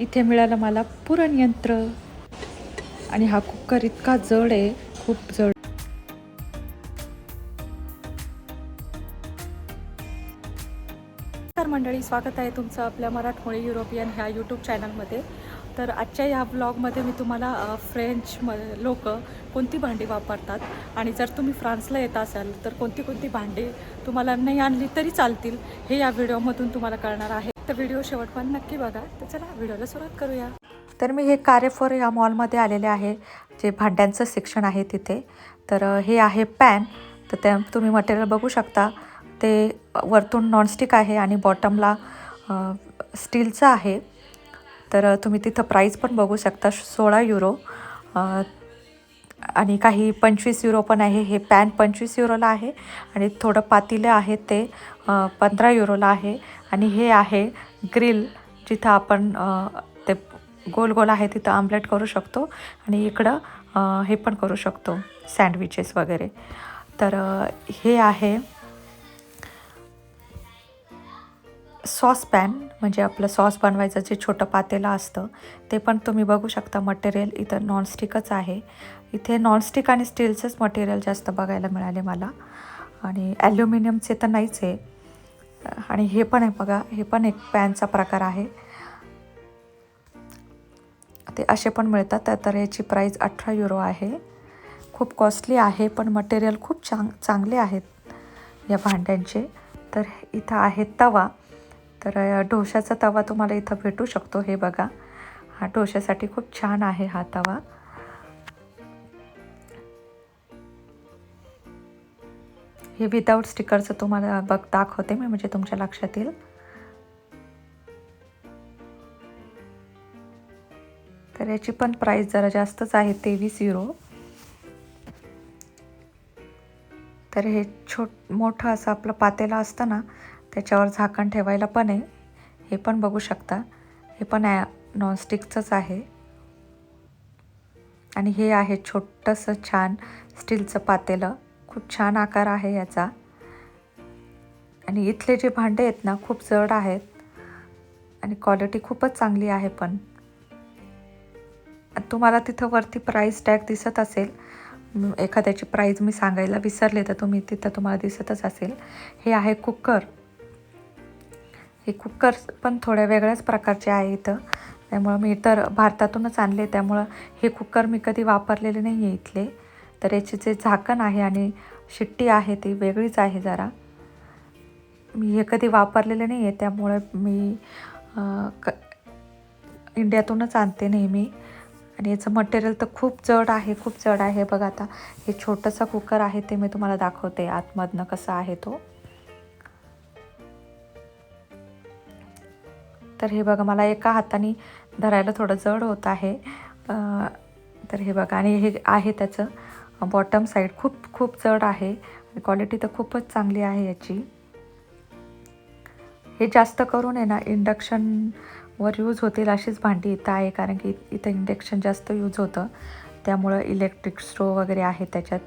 इथे मिळालं मला पुरणयंत्र आणि हा कुकर इतका जड आहे खूप जड. तर मंडळी स्वागत आहे तुमचं आपल्या मराठमोळी युरोपियन ह्या यूट्यूब चॅनलमध्ये तर आजच्या ह्या ब्लॉगमध्ये मी तुम्हाला फ्रेंच म लोक कोणती भांडी वापरतात? आणि जर तुम्ही फ्रान्सला येत असाल तर कोणती कोणती भांडी तुम्हाला नाही आणली तरी चालतील हे या व्हिडिओमधून तुम्हाला कळणार आहे. तर व्हिडिओ शेवट पण नक्की बघा. तर चला व्हिडिओला सुरुवात करूया. तर मी हे कार्यफोर या मॉलमध्ये आलेले आहे जे भांड्यांचं सेक्शन आहे तिथे. तर हे आहे पॅन तर त्या तुम्ही मटेरियल बघू शकता. ते वरतून नॉनस्टिक आहे आणि बॉटमला स्टीलचं आहे. तर तुम्ही तिथं प्राईस पण बघू शकता सोळा युरो आणि काही पंचवीस युरो पण आहे. हे पॅन पंचवीस युरोला आहे आणि थोडं पातेलं आहे ते पंधरा युरोला आहे. आणि हे आहे ग्रिल जिथं आपण ते गोल गोल आहे तिथं आमलेट करू शकतो आणि इकडं हे पण करू शकतो सँडविचेस वगैरे. तर हे आहे सॉस पॅन म्हणजे आपलं सॉस बनवायचं जे छोटं पातेलं असतं ते पण तुम्ही बघू शकता मटेरियल इथं नॉनस्टिकच आहे. इथे नॉनस्टिक आणि स्टीलचंच मटेरियल जास्त बघायला मिळाले मला. आणि ॲल्युमिनियमचे तर नाहीच आहे आणि हे पण आहे बघा हे पण एक पॅनचा प्रकार आहे. ते असे पण मिळतात. तर याची प्राईस अठरा युरो आहे. खूप कॉस्टली आहे पण मटेरियल खूप चांग चांगले आहेत या भांड्यांचे. तर इथं आहे तवा. तर डोशाचा तवा तुम्हाला इथं भेटू शकतो हे बघा. हा डोशासाठी खूप छान आहे हा तवा. हे विदाऊट स्टिकरचं तुम्हाला बघ दाखवते मी म्हणजे तुमच्या लक्षात येईल. तर याची पण प्राईस जरा जास्तच आहे तेवीस युरो तर हे छोट मोठं असं आपलं पातेलं असतं ना त्याच्यावर झाकण ठेवायला पण आहे. हे पण बघू शकता. हे पण ॲ नॉनस्टिकचंच आहे. आणि हे आहे छोटंसं छान स्टीलचं पातेलं. खूप छान आकार आहे याचा. आणि इथले जे भांडे आहेत ना खूप जड आहेत. आणि क्वालिटी खूपच चांगली आहे पण. तुम्हाला तिथं वरती प्राईस टॅग दिसत असेल. एखाद्याची प्राईज मी सांगायला विसरले तर तुम्ही तिथं तुम्हाला दिसतच असेल. हे आहे कुकर. हे कुकर पण थोड्या वेगळ्याच प्रकारचे आहे इथं. त्यामुळं मी तर भारतातूनच आणले त्यामुळं हे कुकर मी कधी वापरलेले नाही आहे इथले. तर याचे जे झाकण आहे आणि शिट्टी आहे ती वेगळीच आहे जरा. मी हे कधी वापरलेलं नाही आहे त्यामुळे मी क इंडियातूनच आणते नेहमी. आणि याचं मटेरियल तर खूप जड आहे खूप जड आहे. बघा आता हे छोटंसं कुकर आहे ते मी तुम्हाला दाखवते आतमधनं कसं आहे तो. तर हे बघा मला एका हाताने धरायला थोडं जड होत आहे. तर हे बघा आणि हे आहे त्याचं. बॉटम साईड खूप खूप जड आहे. क्वालिटी तर खूपच चांगली आहे याची. हे जास्त करून आहे ना इंडक्शनवर यूज होतील अशीच भांडी इथं आहे कारण की इथं इंडक्शन जास्त यूज होतं. त्यामुळं इलेक्ट्रिक स्टोव वगैरे आहे त्याच्यात.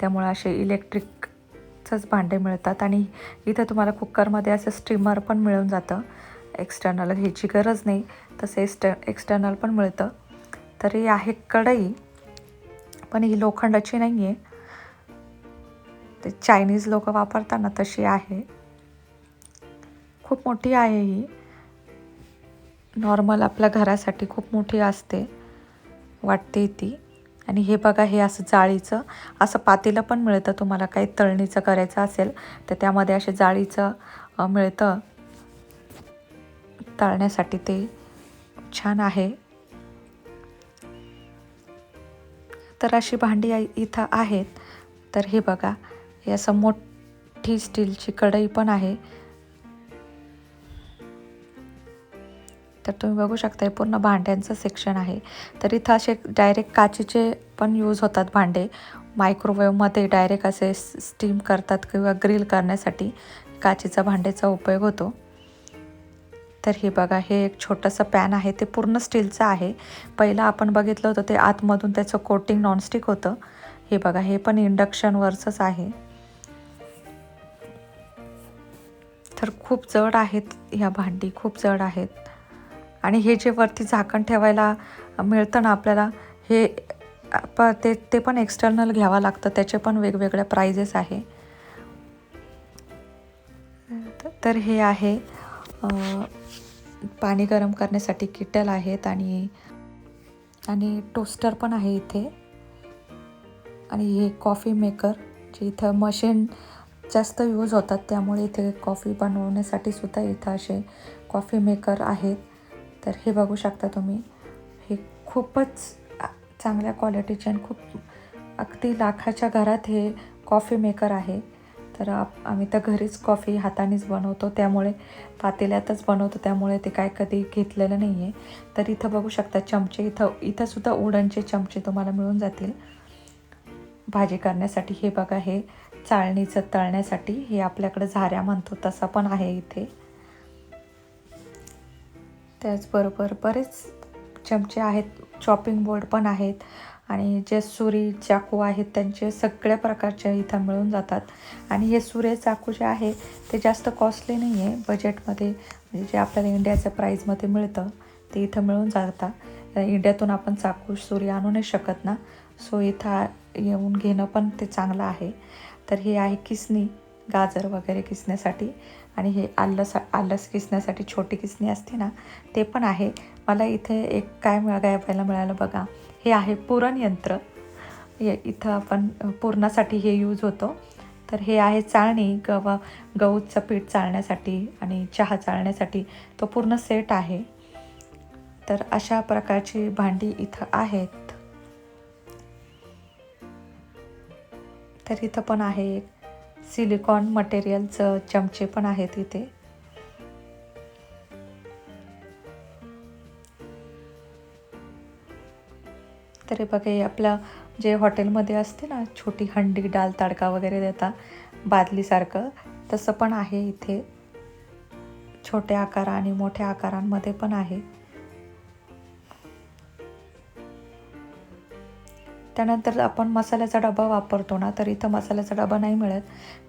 त्यामुळं असे इलेक्ट्रिकचंच भांडे मिळतात. आणि इथं तुम्हाला कुकरमध्ये असं स्टीमर पण मिळून जातं. एक्सटर्नल ह्याची गरज नाही. तसं एक्स्ट एक्सटर्नल पण मिळतं. तरी आहे कढई. पण ही लोखंडाची नाही आहे ते चायनीज लोक वापरताना तशी आहे. खूप मोठी आहे ही. नॉर्मल आपल्या घरासाठी खूप मोठी असते वाटते ती. आणि हे बघा हे असं जाळीचं असं पातेलं पण मिळतं तुम्हाला. काही तळणीचं करायचं असेल तर त्यामध्ये असे जाळीचं मिळतं. तळण्यासाठी ते छान आहे. तर अशी भांडी इथं आहेत. तर हे बघा हे असं मोठी स्टीलची कढई पण आहे. तर तुम्ही बघू शकता हे पूर्ण भांड्यांचं सेक्शन आहे. तर इथं असे डायरेक्ट काचेचे पण यूज होतात भांडे. मायक्रोवेवमध्ये डायरेक्ट असे स्टीम करतात किंवा ग्रिल करण्यासाठी काचेचा भांड्याचा उपयोग होतो. तर हे बघा हे एक छोटंसं पॅन आहे ते पूर्ण स्टीलचं आहे. पहिलं आपण बघितलं होतं ते आतमधून त्याचं कोटिंग नॉनस्टिक होतं. हे बघा हे पण इंडक्शनवरचंच आहे. तर खूप जड आहेत ह्या भांडी खूप जड आहेत. आणि हे जे वरती झाकण ठेवायला मिळतं ना आपल्याला हे प ते ते पण एक्सटर्नल घ्यावं लागतं त्याचे पण वेगवेगळ्या प्राइजेस आहे. तर हे आहे. पाणी गरम करण्यासाठी किटल आहेत आणि आणि टोस्टर पण आहे इथे. आणि हे कॉफी मेकर जे इथं मशीन जास्त यूज होतात त्यामुळे इथे कॉफी बनवण्यासाठी सुद्धा इथं असे कॉफी मेकर आहेत. तर हे बघू शकता तुम्ही. हे खूपच चांगल्या क्वालिटीचे आणि खूप अगदी लाखाच्या घरात हे कॉफी मेकर आहे. तर आप- आम्ही तर घरीच कॉफी हातानेच बनवतो. त्यामुळे पातेल्यातच बनवतो. त्यामुळे ते काय कधी घेतलेलं नाही आहे तर इथं बघू शकता चमचे. इथं इथंसुद्धा उडनचे चमचे तुम्हाला मिळून जातील. भाजी करण्यासाठी हे बघा हे चाळणीचं तळण्यासाठी हे आपल्याकडे झाऱ्या म्हणतो तसा पण आहे इथे. त्याचबरोबर बरेच चमचे आहेत. चॉपिंग बोर्ड पण आहेत. आणि जे सुरी चाकू आहेत त्यांचे सगळ्या प्रकारच्या इथं मिळून जातात. आणि हे सुरे चाकू जे आहे ते जास्त कॉस्टली नाही आहे बजेटमध्ये म्हणजे जे आपल्याला इंडियाच्या प्राईजमध्ये मिळतं ते इथं मिळून जातात इंडियातून आपण चाकू सुरी आणू नाही शकत ना. सो इथं येऊन घेणं पण ते चांगलं आहे. तर हे आहे किसनी गाजर वगैरे किसण्यासाठी. आणि हे आलस आलस किसण्यासाठी छोटी किसणी असते ना ते पण आहे. मला इथे एक काय बघायला मिळालं बघा. हे आहे पुरण यंत्र. हे इथं आपण पुरणासाठी हे यूज होतो. तर हे आहे चाळणी गवा गहूचं पीठ चाळण्यासाठी आणि चहा चाळण्यासाठी तो पूर्ण सेट आहे. तर अशा प्रकारची भांडी इथं आहेत. तर इथं पण आहे एक सिलिकॉन मटेरियलचं चमचे पण आहेत इथे. तर हे बघा आपलं जे हॉटेलमध्ये असते ना छोटी हंडी डाल तडका वगैरे देता बादलीसारखं तसं पण आहे इथे. छोट्या आकार आणि मोठ्या आकारांमध्ये पण आहे. त्यानंतर आपण मसाल्याचा डबा वापरतो ना तर इथं मसाल्याचा डबा नाही मिळत.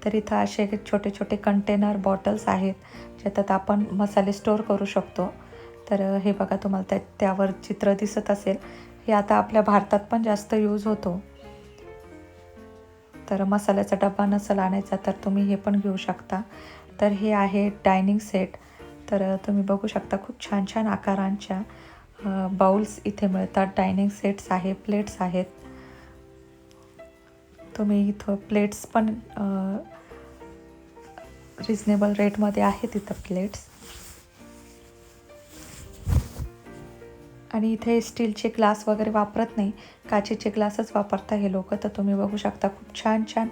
तर इथं असे छोटे छोटे कंटेनर बॉटल्स आहेत ज्याच्यात आपण मसाले स्टोअर करू शकतो. तर हे बघा तुम्हाला त्या त्यावर चित्र दिसत असेल. हे आता आपल्या भारतात पण जास्त यूज होतो. तर मसाल्याचा डबा नसेल आणायचा तर तुम्ही हे पण घेऊ शकता. तर हे आहे डायनिंग सेट तर तुम्ही बघू शकता खूप छान छान आकारांच्या बाउल्स इथे मिळतात. डायनिंग सेट्स आहे प्लेट्स आहेत. तुम्ही इथं प्लेट्स पण रिजनेबल रेटमध्ये आहेत इथं प्लेट्स आणि इथे स्टीलचे ग्लास वगैरे वापरत नाही. काचेचे ग्लासच वापरता हे लोक. तर तुम्ही बघू शकता खूप छान छान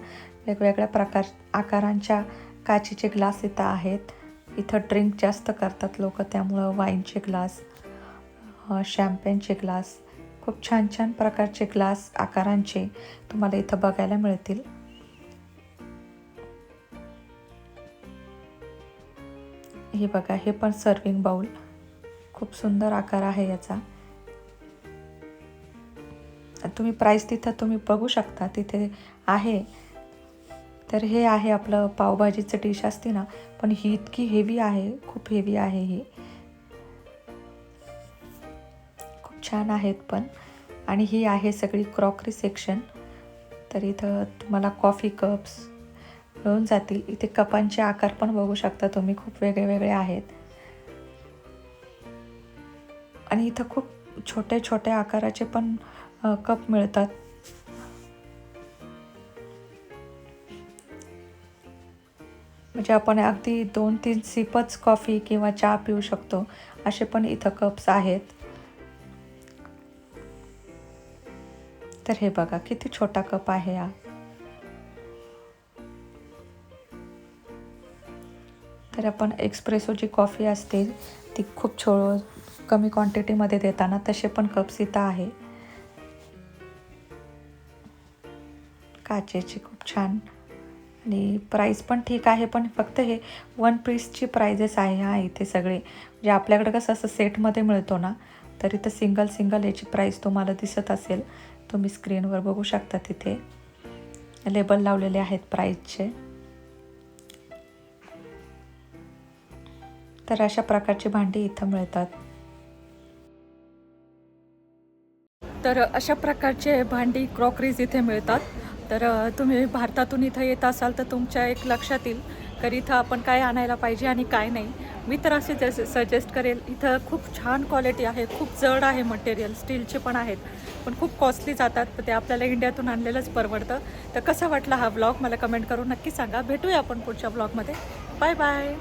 वेगवेगळ्या प्रकार आकारांच्या काचेचे ग्लास इथं आहेत. इथं ड्रिंक जास्त करतात लोक त्यामुळं वाईनचे ग्लास शॅम्पेनचे ग्लास खूप छान छान प्रकारचे ग्लास आकारांचे तुम्हाला इथं बघायला मिळतील. हे बघा हे पण सर्विंग बाउल खूप सुंदर आकार आहे याचा. तुम्ही प्राईस तिथं तुम्ही बघू शकता तिथे आहे. तर हे आहे आपलं पावभाजीचं डिश असते ना पण ही इतकी हेवी आहे खूप हेवी आहे ही. खूप छान आहेत पण. आणि ही आहे सगळी क्रॉकरी सेक्शन तर इथं तुम्हाला कॉफी कप्स मिळून जातील. इथे कपांचे आकार पण बघू शकता तुम्ही खूप वेगळे वेगळे आहेत. आणि इथं खूप छोटे छोटे आकाराचे पण कप मिळतात. म्हणजे आपण अगदी दोन तीन सिपच कॉफी किंवा चहा पिऊ शकतो. असे पण इथं कप्स आहेत. तर हे बघा किती छोटा कप आहे हा. तर आपण एक्सप्रेसो जी कॉफी असते ती खूप छो कमी क्वांटिटीमध्ये देताना तसे पण कप्स इथं आहे. काचेची खूप छान. आणि प्राईस पण ठीक आहे पण फक्त हे वन पीसची प्राइजेस आहे हा इथे सगळे. म्हणजे आपल्याकडे कसं असं सेटमध्ये मिळतो ना तर इथं सिंगल सिंगल याची प्राईस तुम्हाला दिसत असेल. तुम्ही स्क्रीनवर बघू शकता तिथे. लेबल लावलेले आहेत प्राईजचे तर अशा प्रकारची भांडी इथं मिळतात. तर अशा प्रकारचे भांडी क्रॉकरीज इथे मिळतात. तर तुम्ही भारतातून इथं येत असाल तर तुमच्या एक लक्षात येईल तर इथं आपण काय आणायला पाहिजे आणि काय नाही. मी तर असे जस सजेस्ट करेल इथं खूप छान क्वालिटी आहे खूप जड आहे मटेरियल स्टीलचे पण आहेत पण खूप कॉस्टली जातात तर ते आपल्याला इंडियातून आणलेलंच परवडतं. तर कसा वाटला हा ब्लॉग मला कमेंट करून नक्की सांगा. भेटूया आपण पुढच्या ब्लॉगमध्ये बाय बाय